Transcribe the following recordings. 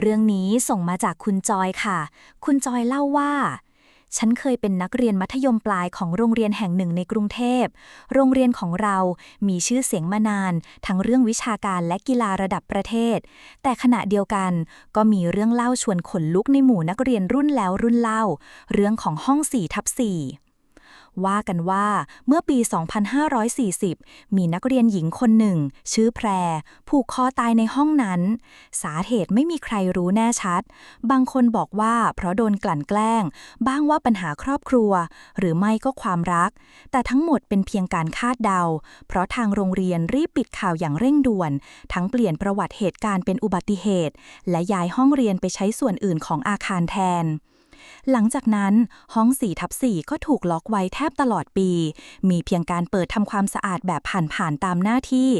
เรื่องนี้ส่งมาจากคุณจอยค่ะ คุณจอยเล่าว่า ฉันเคยเป็นนักเรียนมัธยมปลายของโรงเรียนแห่งหนึ่งในกรุงเทพ โรงเรียนของเรามีชื่อเสียงมานาน ทั้งเรื่องวิชาการและกีฬาระดับประเทศ แต่ขณะเดียวกันก็มีเรื่องเล่าชวนขนลุกในหมู่นักเรียนรุ่นแล้วรุ่นเล่า เรื่องของห้อง4ทับ4 ว่ากันว่าเมื่อปี 2540 มีนักเรียนหญิงคนหนึ่ง ชื่อแพร ผูกคอตายในห้องนั้น สาเหตุไม่มีใครรู้แน่ชัด บางคนบอกว่าเพราะโดนกลั่นแกล้ง บ้างว่าปัญหาครอบครัว หรือไม่ก็ความรัก แต่ทั้งหมดเป็นเพียงการคาดเดา เพราะทางโรงเรียนรีบปิดข่าวอย่างเร่งด่วน ทั้งเปลี่ยนประวัติเหตุการณ์เป็นอุบัติเหตุ และย้ายห้องเรียนไปใช้ส่วนอื่นของอาคารแทน หลังจากนั้นห้อง4ทับ4ก็ถูกล็อกไว้แทบตลอดปี มีเพียงการเปิดทำความสะอาดแบบผ่านๆตามหน้าที่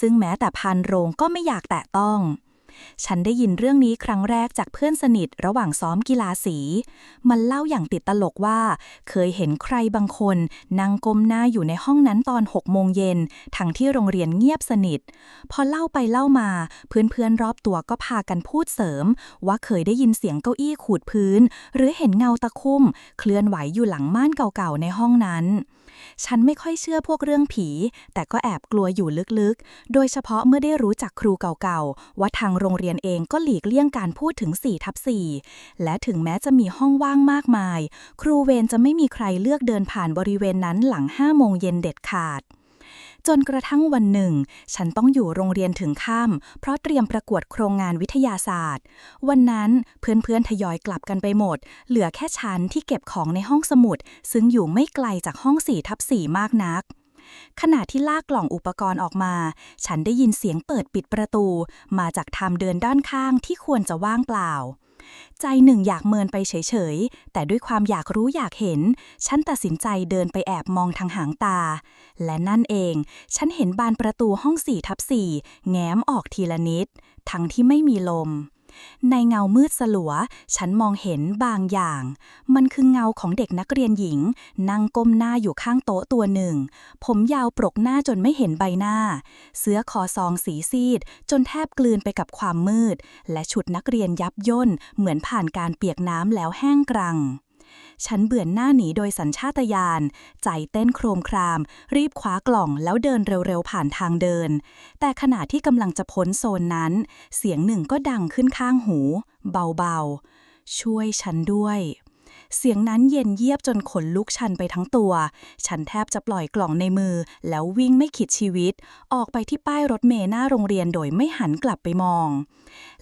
ซึ่งแม้แต่พันโรงก็ไม่อยากแตะต้อง ฉันได้ยินเรื่องนี้ครั้งแรกจากเพื่อนสนิทระหว่างซ้อมกีฬาสี มันเล่าอย่างติดตลกว่า เคยเห็นใครบางคนนั่งก้มหน้าอยู่ในห้องนั้นตอน6โมงเย็น ทั้งที่โรงเรียนเงียบสนิท พอเล่าไปเล่ามา เพื่อนๆรอบตัวก็พากันพูดเสริม ว่าเคยได้ยินเสียงเก้าอี้ขูดพื้น หรือเห็นเงาตะคุ่ม เคลื่อนไหวอยู่หลังม่านเก่าๆในห้องนั้นฉันไม่ค่อยเชื่อพวกเรื่องผี แต่ก็แอบกลัวอยู่ลึกๆ โดยเฉพาะเมื่อได้รู้จักครูเก่าๆ ว่าทางโรงเรียนเองก็หลีกเลี่ยงการพูดถึง4ทับ4และถึงแม้จะมีห้องว่างมากมาย ครูเวรจะไม่มีใครเลือกเดินผ่านบริเวณนั้นหลัง5โมงเย็นเด็ดขาดจนกระทั่งวันหนึ่ง ฉันต้องอยู่โรงเรียนถึงค่ำเพราะเตรียมประกวดโครงงานวิทยาศาสตร์ วันนั้นเพื่อนๆทยอยกลับกันไปหมด เหลือแค่ฉันที่เก็บของในห้องสมุด ซึ่งอยู่ไม่ไกลจากห้องสี่ทับสี่มากนัก ขณะที่ลากกล่องอุปกรณ์ออกมา ฉันได้ยินเสียงเปิดปิดประตู มาจากทางเดินด้านข้างที่ควรจะว่างเปล่า ใจหนึ่งอยากเมินไปเฉยๆ แต่ด้วยความอยากรู้อยากเห็น ฉันตัดสินใจเดินไปแอบมองทางหางตา และนั่นเอง ฉันเห็นบานประตูห้องสี่ทับสี่แง้มออกทีละนิด ทั้งที่ไม่มีลม ในเงามืดสลัว ฉันมองเห็นบางอย่าง มันคือเงาของเด็กนักเรียนหญิง นั่งก้มหน้าอยู่ข้างโต๊ะตัวหนึ่ง ผมยาวปรกหน้าจนไม่เห็นใบหน้า เสื้อคอซองสีซีด จนแทบกลืนไปกับความมืด และชุดนักเรียนยับย่นเหมือนผ่านการเปียกน้ำแล้วแห้งกรัง ฉันเบื่อนหน้าหนีโดยสัญชาตญาณ ใจเต้นโครมคราม รีบคว้ากล่องแล้วเดินเร็วๆผ่านทางเดิน แต่ขณะที่กำลังจะพ้นโซนนั้น เสียงหนึ่งก็ดังขึ้นข้างหู เบาๆ ช่วยฉันด้วย เสียงนั้นเย็นเยียบจนขนลุกชันไปทั้งตัว ฉันแทบจะปล่อยกล่องในมือ แล้ววิ่งไม่ขิดชีวิต ออกไปที่ป้ายรถเมล์หน้าโรงเรียนโดยไม่หันกลับไปมอง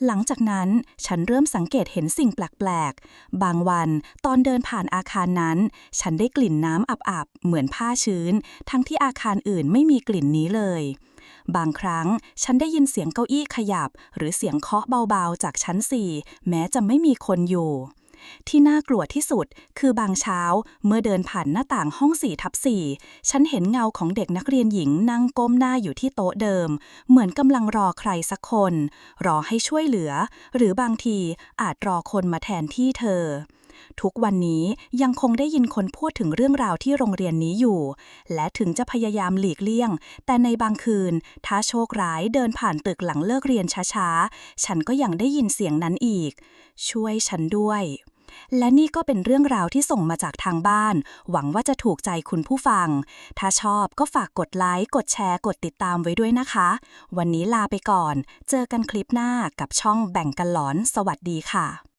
หลังจากนั้นฉันเริ่มสังเกตเห็นสิ่งแปลกๆ บางวันตอนเดินผ่านอาคารนั้น ฉันได้กลิ่นน้ำอับๆ เหมือนผ้าชื้น ทั้งที่อาคารอื่นไม่มีกลิ่นนี้เลยบางครั้งฉันได้ยินเสียงเก้าอี้ขยับ หรือเสียงเคาะเบาๆจากชั้นสี่แม้จะไม่มีคนอยู่ ที่น่ากลัวที่สุดคือบางเช้าเมื่อเดินผ่านหน้าต่างห้องสี่ทับสี่ฉันเห็นเงาของเด็กนักเรียนหญิงนั่งก้มหน้าอยู่ที่โต๊ะเดิม เหมือนกำลังรอใครสักคน รอให้ช่วยเหลือ หรือบางทีอาจรอคนมาแทนที่เธอ ทุกวันนี้ยังคงได้ยินคนพูดถึงเรื่องราวที่โรงเรียนนี้อยู่ และถึงจะพยายามหลีกเลี่ยง แต่ในบางคืน ถ้าโชคร้ายเดินผ่านตึกหลังเลิกเรียนช้าๆ ฉันก็ยังได้ยินเสียงนั้นอีก ช่วยฉันด้วยและนี่ก็เป็นเรื่องราวที่ส่งมาจากทางบ้าน หวังว่าจะถูกใจคุณผู้ฟัง ถ้าชอบก็ฝากกดไลค์ กดแชร์ กดติดตามไว้ด้วยนะคะ วันนี้ลาไปก่อน เจอกันคลิปหน้ากับช่องแบ่งกันหลอน สวัสดีค่ะ